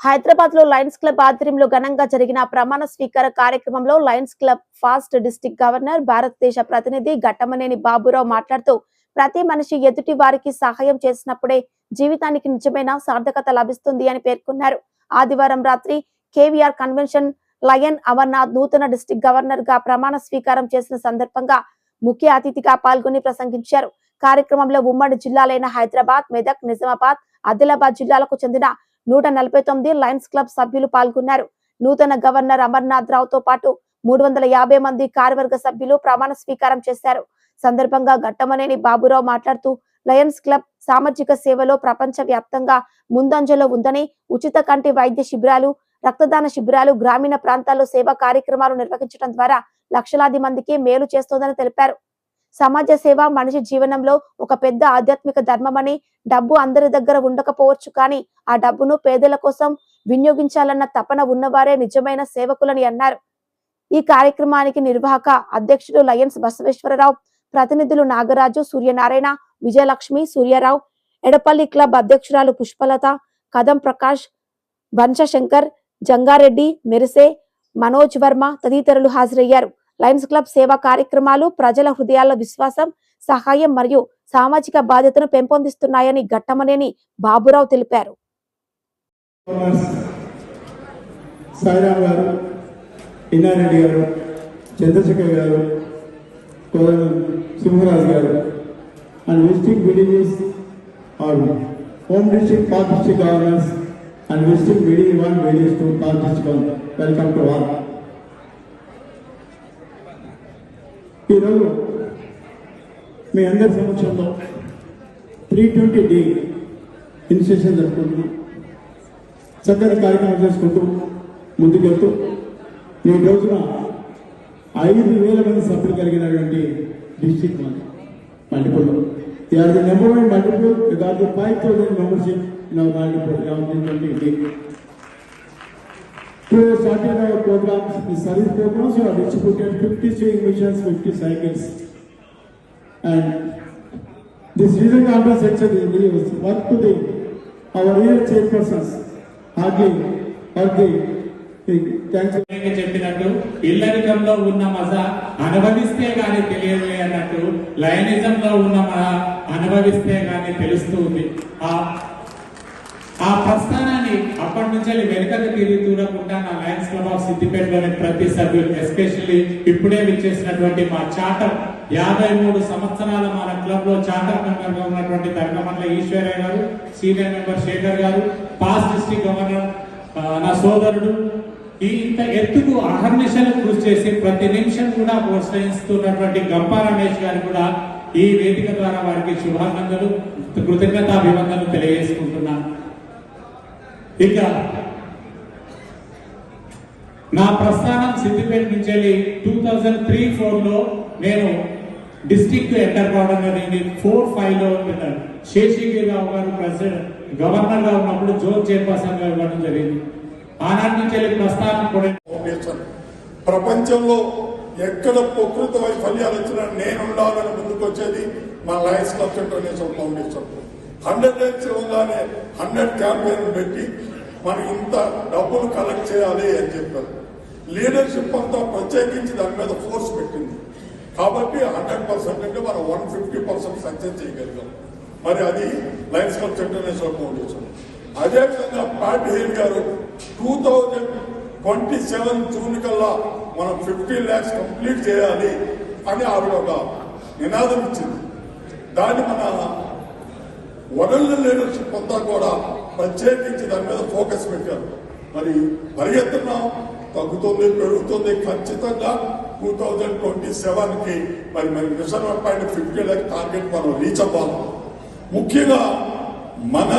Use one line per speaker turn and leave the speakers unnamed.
హైదరాబాద్లో Lions club ఆధ్వర్యంలో ఘనంగా జరిగిన ప్రమాణ స్వీకార కార్యక్రమంలో lions club past district governor భారతదేశ ప్రతినిధి ఘట్టమనేని బాబురావు మాట్లాడుతూ ప్రతి మనిషి ఎదుటి వారికి సహాయం చేసినప్పుడే జీవితానికి నిజమైన సార్థకత లభిస్తుంది అని పేర్కొన్నారు. ఆదివారం రాత్రి కేవీఆర్ కన్వెన్షన్ లయన్ అమర్నాథ్ నూతన డిస్టిక్ గవర్నర్గా ప్రమాణ స్వీకారం చేసిన సందర్భంగా ముఖ్య అతిథిగా పాల్గొని ప్రసంగించారు. కార్యక్రమంలో ఉమ్మడి జిల్లాలైన హైదరాబాద్ మెదక్ నిజామాబాద్ ఆదిలాబాద్ జిల్లాలకు చెందిన నూట నలభై తొమ్మిది లయన్స్ క్లబ్ సభ్యులు పాల్గొన్నారు. నూతన గవర్నర్ అమర్నాథ్ రావుతో పాటు మూడు వందల యాభై మంది కార్యవర్గ సభ్యులు ప్రమాణ స్వీకారం చేశారు. సందర్భంగా ఘట్టమనేని బాబురావు మాట్లాడుతూ లయన్స్ క్లబ్ సామాజిక సేవలో ప్రపంచ వ్యాప్తంగా ముందంజలో ఉందని ఉచిత కంటి వైద్య శిబిరాలు రక్తదాన శిబిరాలు గ్రామీణ ప్రాంతాల్లో సేవా కార్యక్రమాలు నిర్వహించడం ద్వారా లక్షలాది మందికి మేలు చేస్తోందని తెలిపారు. సమాజ సేవ మనిషి జీవనంలో ఒక పెద్ద ఆధ్యాత్మిక ధర్మమని డబ్బు అందరి దగ్గర ఉండకపోవచ్చు కానీ ఆ డబ్బును పేదల కోసం వినియోగించాలన్న తపన ఉన్నవారే నిజమైన సేవకులని అన్నారు. ఈ కార్యక్రమానికి నిర్వాహక అధ్యక్షుడు లయన్స్ బసవేశ్వరరావు ప్రతినిధులు నాగరాజు సూర్యనారాయణ విజయలక్ష్మి సూర్యారావు ఎడపల్లి క్లబ్ అధ్యక్షురాలు పుష్పలత కదం ప్రకాష్ వంశశంకర్ జంగారెడ్డి మెరిసే మనోజ్ వర్మ తదితరులు హాజరయ్యారు. లయన్స్ క్లబ్ సేవా కార్యక్రమాలు ప్రజల హృదయాల్లో విశ్వాసం సహాయం మరియు సామాజిక బాధ్యతను పెంపొందిస్తున్నాయని ఘట్టమనేని బాబురావు తెలిపారు.
సాయిరామ్ గారు ఇన్నారెడ్డి గారు చంద్రశేఖర్ గారు కోదం గారు and visiting villages are home district part district governors and visiting village one village two district welcome to all ఈరోజు మీ అందరి సమక్షంలో త్రీ ట్వంటీ డే ఇన్స్టిట్యూషన్ జరుపుకుంటున్నాం. చక్కని కార్యక్రమం చేసుకుంటూ ముందుకెళ్తూ నేటి రోజున ఐదు వేల మంది సభ్యులు కలిగినటువంటి డిస్ట్రిక్ట్ మన multiple are the number one multiple with the five thousand membership in our multiple twenty started our programs, the service programs we have distributed 50 sewing machines, 50 cycles. And this reason conference section is work to the, our real chairpersons, Hagi,
Hagi, చెప్పినట్టు ఇల్లరికంలో ఉన్న మజా అనుభవిస్తే గాని తెలియదులే అన్నట్టు లయనిజంలో ఉన్న మజ అనుభవిస్తే గాని తెలుస్తూ ఉంది ఆ ఆ ప్రస్థానాన్ని అప్పటి నుంచి వెనుకకు తిరిగి చూడకుండా నా లయన్స్ క్లబ్ ఆఫ్ సిద్దిపేటలోని ప్రతి సభ్యులు ఎస్పెషల్లీ ఇప్పుడే విచ్చేసినటువంటి మా చాటర్ యాభై మూడు సంవత్సరాల మన క్లబ్లో చాటర్ మెంబర్గా ఉన్నటువంటి దండమల్ల ఈశ్వరయ్య గారు సీనియర్ మెంబర్ శేఖర్ గారు పాస్ డిస్ట్రిక్ట్ గవర్నర్ నా సోదరుడు. ఈ ఇంత ఎత్తుకు అహర్నిశలు కృషి చేసి ప్రతి నిమిషం కూడా ప్రోత్సహిస్తున్నటువంటి గంపా రమేష్ గారు కూడా ఈ వేదిక ద్వారా వారికి శుభానందనలు కృతజ్ఞతాభివందనలు తెలియజేసుకుంటున్నాను. ఇక నా ప్రస్థానం సిద్దిపేట నుంచి వెళ్ళి టూ థౌజండ్ త్రీ ఫోర్లో నేను డిస్టిక్ ఎంటర్ కావడం జరిగింది ఫోర్ ఫైవ్లో శేషగిరిరావు గారు ప్రెసిడెంట్ గవర్నర్గా ఉన్నప్పుడు జోన్ చైర్పర్సన్గా ఇవ్వడం జరిగింది. ఆనాటి నుంచి వెళ్ళి ప్రస్థానం కూడా
ప్రపంచంలో ఎక్కడ ప్రకృతి వైఫల్యాలు వచ్చినా నేను ఉండాలని ముందుకు వచ్చేది మా lions club international foundation hundred days ఇవ్వగానే హండ్రెడ్ క్యాంపెయిన్ పెట్టి మనం ఇంత డబ్బులు కలెక్ట్ చేయాలి అని చెప్పారు. లీడర్షిప్ అంతా ప్రత్యేకించి దాని మీద ఫోర్స్ పెట్టింది. కాబట్టి హండ్రెడ్ పర్సెంట్ అంటే మనం వన్ ఫిఫ్టీ పర్సెంట్ సక్సెస్ చేయగలిగాం. మరి అది లయన్స్ క్లబ్ ఇంటర్నేషనల్ ఫౌండేషన్ అదేవిధంగా ప్యాట్ హెయిల్ గారు two thousand twenty seven June కల్లా మనం ఫిఫ్టీ ల్యాక్స్ కంప్లీట్ చేయాలి అని ఆవిడ ఒక నినాదం ఇచ్చింది. దాన్ని మన వరల్డ్ లీడర్షిప్ అంతా కూడా ప్రత్యేకించి దాని మీద ఫోకస్ పెట్టారు. మరి పరిగెత్తున్నాం తగ్గుతుంది పెరుగుతుంది. ఖచ్చితంగా టూ థౌజండ్ ట్వంటీ సెవెన్కి మరి మరి మిషన్ పాయింట్ ఫిఫ్టీ టార్గెట్ మనం రీచ్ అవ్వాలి. ముఖ్యంగా మన